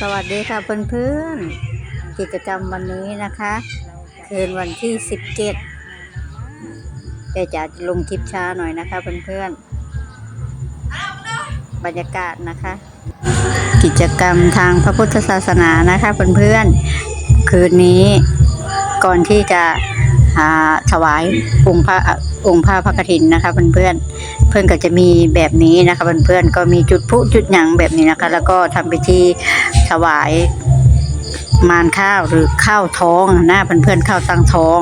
สวัสดีค่ะเพื่อนๆ กิจกรรมวันนี้นะคะ คืนวันที่ 17แต่จะลงคลิปช้าหน่อยนะคะเพื่อนๆ บรรยากาศนะคะ กิจกรรมทางพระพุทธศาสนานะคะเพื่อนๆ คืนนี้ก่อนที่จะอาถวายองค์พระองค์พระพระกฐินนะคะเพื่อนๆเพื่อนก็จะมีแบบนี้นะคะเพื่อนๆก็มีจุดพุจุดหยังแบบนี้นะคะ แล้วก็ทำพิธี ถวาย มารข้าวหรือข้าวท้องหนะเพื่อนๆข้าวตั้งท้อง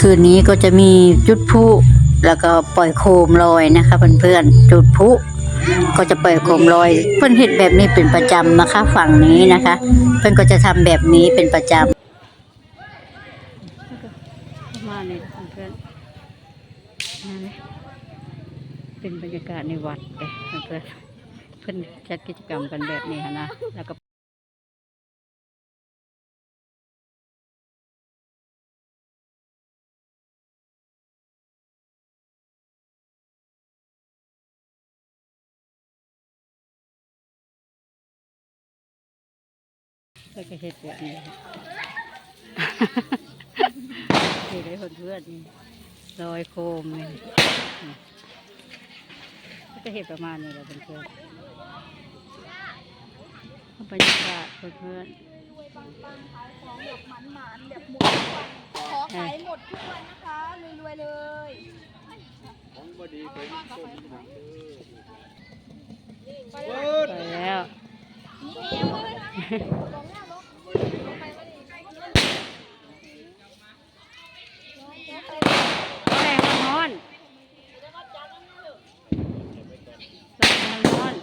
คืนนี้ก็จะมีจุดพุแล้วก็ปล่อยโคมลอยนะคะเพื่อนๆจุดพุก็จะปล่อยโคมลอย เพื่อนเห็นแบบนี้เป็นประจำนะคะ ฝั่งนี้นะคะ เพื่อนก็จะทำแบบนี้เป็นประจำมาเลยเพื่อนๆเป็นบรรยากาศในวัดเลยเพื่อนเพื่อนจัดกิจกรรมกันแบบนี้นะแล้วก็ เพื่อนก็เฮ็ดแบบนี้เฮ็ดให้เพื่อนๆนี่ลอยโคมเลยก็จะเห็นประมาณนี้แหละเพื่อนบรรยากาศเพื่อนขอขายหมดทุกวันนะคะรวยๆเลยไปแล้ว แรงมันร้อนแรงมันร้อน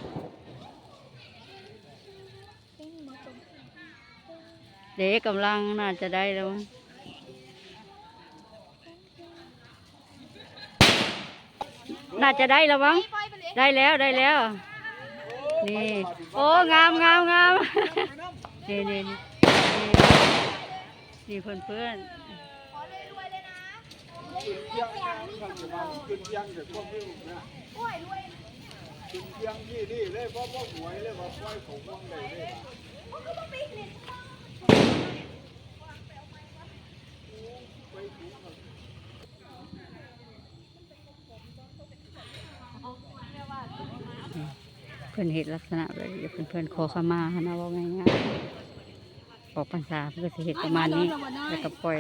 เด็กกำลังน่าจะได้แล้วมั้งน่าจะได้แล้วมั้งได้แล้วได้แล้ว นี่ โอ้งามงามงามนี่นี่นี่นี่นี่เพื่อนเพื่อนขอรวยๆเลยนะรวยๆอย่างนี้สำหรับขึ้นเที่ยงจากพวกนี้นะกล้วยรวยขึ้นเที่ยงที่นี่เลยเพราะพวกหวยเลยว่าปล่อยผมว่างเลยเลย มันก็ต้องปีกนี่ เพื่อนเห็นลักษณะแบบนี้เพื่อนเพื่อนๆขอขมาหนะว่าไงายๆออกพรรษาเพื่อสิเห็นประมาณนี้แล้วก็ปล่อย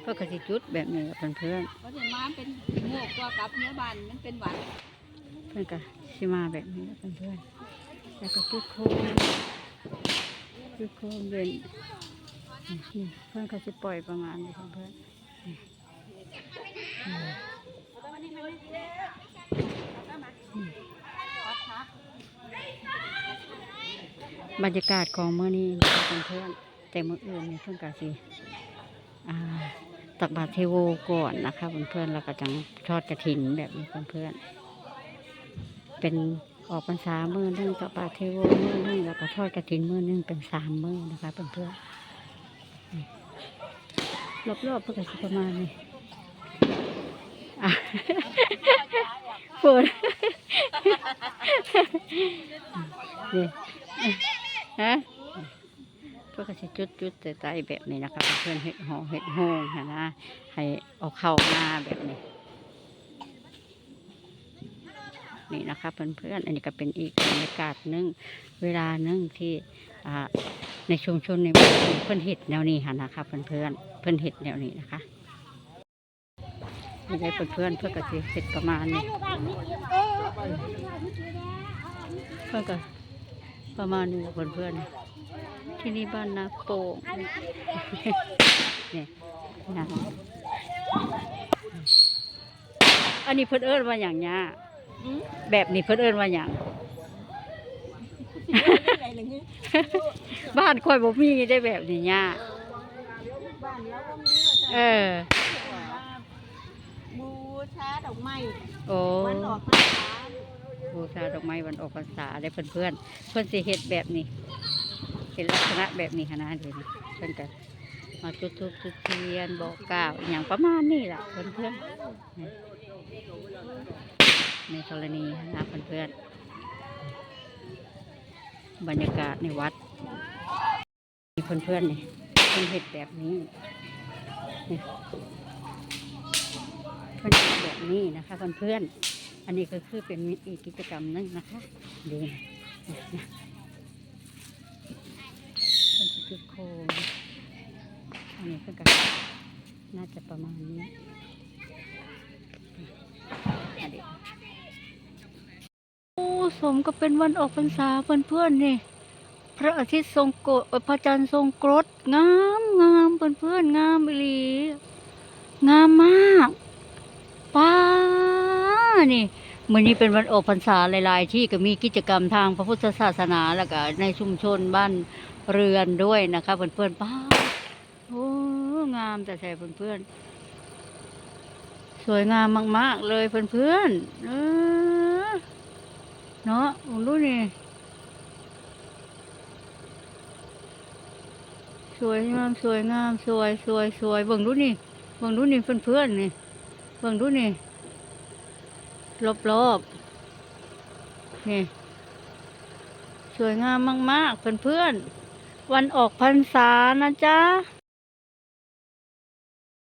เพื่อกสิจุดแบบนี้เพื่อนเพื่อนเพราะถึงมาเป็นโมกตัวกับเนื้อบานมันเป็นหวานๆเพื่อนก็ชิมาแบบนี้เพื่อนเพื่อนๆแล้วก็จุดโคมจุดโคมเป็นนี่ เพื่อนก็จะปล่อยประมาณนี้เพื่อนบรรยากาศของเมื่อนี้นะคะเพื่อนแต่เมื่ออื่นเนี่ยเพื่อนก็สิตักบาตรเทโวก่อนนะคะเพื่อนๆแล้วก็จังทอดกระถินแบบนี้เพื่อนๆเป็นออกพรรษามือนึงตักบาตรเทโวมือนึงแล้วก็ทอดกระถินมือนึงเป็นสามมือนะคะเพื่อนๆนี่ รอบๆเพื่อนก็สิประมาณนี้ฝนนี่ฮะเพื่อก็จะจุดจุดๆใต้แบบนี้นะคะเพื่อนเห็ดหอเห็ดโฮงค่ะนะให้เอาเข้ามาแบบนี้ นี่นะคะเพื่อนๆอันนี้ก็เป็นอีกบรรยากาศหนึ่งเวลาหนึ่งที่ในชุมชนในเพื่อนเห็ดแนวนี้ค่ะนะคะเพื่อนๆเพื่อนเห็ดแนวนี้นะคะนี่ได้เพื่อนเพื่อนก็จะเห็ดประมาณนี้เพื่อนก็ประมาณนี้แหละเพื่อนที่นี่บ้านนาโป่งเนี่ยนะอันนี้เพิ่อนเอิ้นว่าอย่างเนี้ย แบบนี้เพิ่นเอิ้นว่าอย่างบ้านค่อยบ่มีได้แบบนี้ย่าบ้านแล้วก็มีเออบูชาดอกไม้โอ้วันออกพรรษาบูชาดอกไม้วันออกพรรษาได้เพื่อนเพื่อนๆเพื่อนสิเฮ็ดแบบนี้เป็นลักษณะแบบนี้ขนาดเดียวนี้เพื่อนก็มาจุดทูบจุดเทียนบอกกล่าวอหย่างประมาณนี้แหละเพื่อนเพื่อนๆ ในกรณีนะเพื่อนเพื่อนๆบรรยากาศในวัดมีเพื่อนๆนี่เพื่อนเห็ดแบบนี้เพื่อนเฮ็ดแบบนี้นะคะเพื่อนๆอันนี้ก็คือเป็นอีกกิจกรรมหนึงนะคะดูนะนะนะเพื่อนจุดโคมอันนี้ก็น่าจะประมาณนี้อันนี้ สมก็เป็นวันออกพรรษาเพื่อนๆนี่ พระอาทิตย์ทรงโกรธพระจันทร์ทรงกรดงามงามเพื่อนๆงามอีหลีงามมากป้านี่มื้อนี้เป็นวันออกพรรษาหลาย ๆ ที่ก็มีกิจกรรมทางพระพุทธศาสนาแล้วก็ในชุมชนบ้านเรือนด้วยนะคะเพื่อนๆป้าโอ้งามแต่แท้เพื่อนๆสวยงามมาก ๆ เลยเพื่อนๆเออ เนาะมึงดูนี่สวยงามสวยงามสวยสวยสวยเบิ่งดูนี่เบิ่งดูนี่เพื่อนเพื่อนนี่เบิ่งดูนี่รอบรอบนี่สวยงามมากๆเพื่อนเพื่อนวันออกพรรษานะจ๊ะ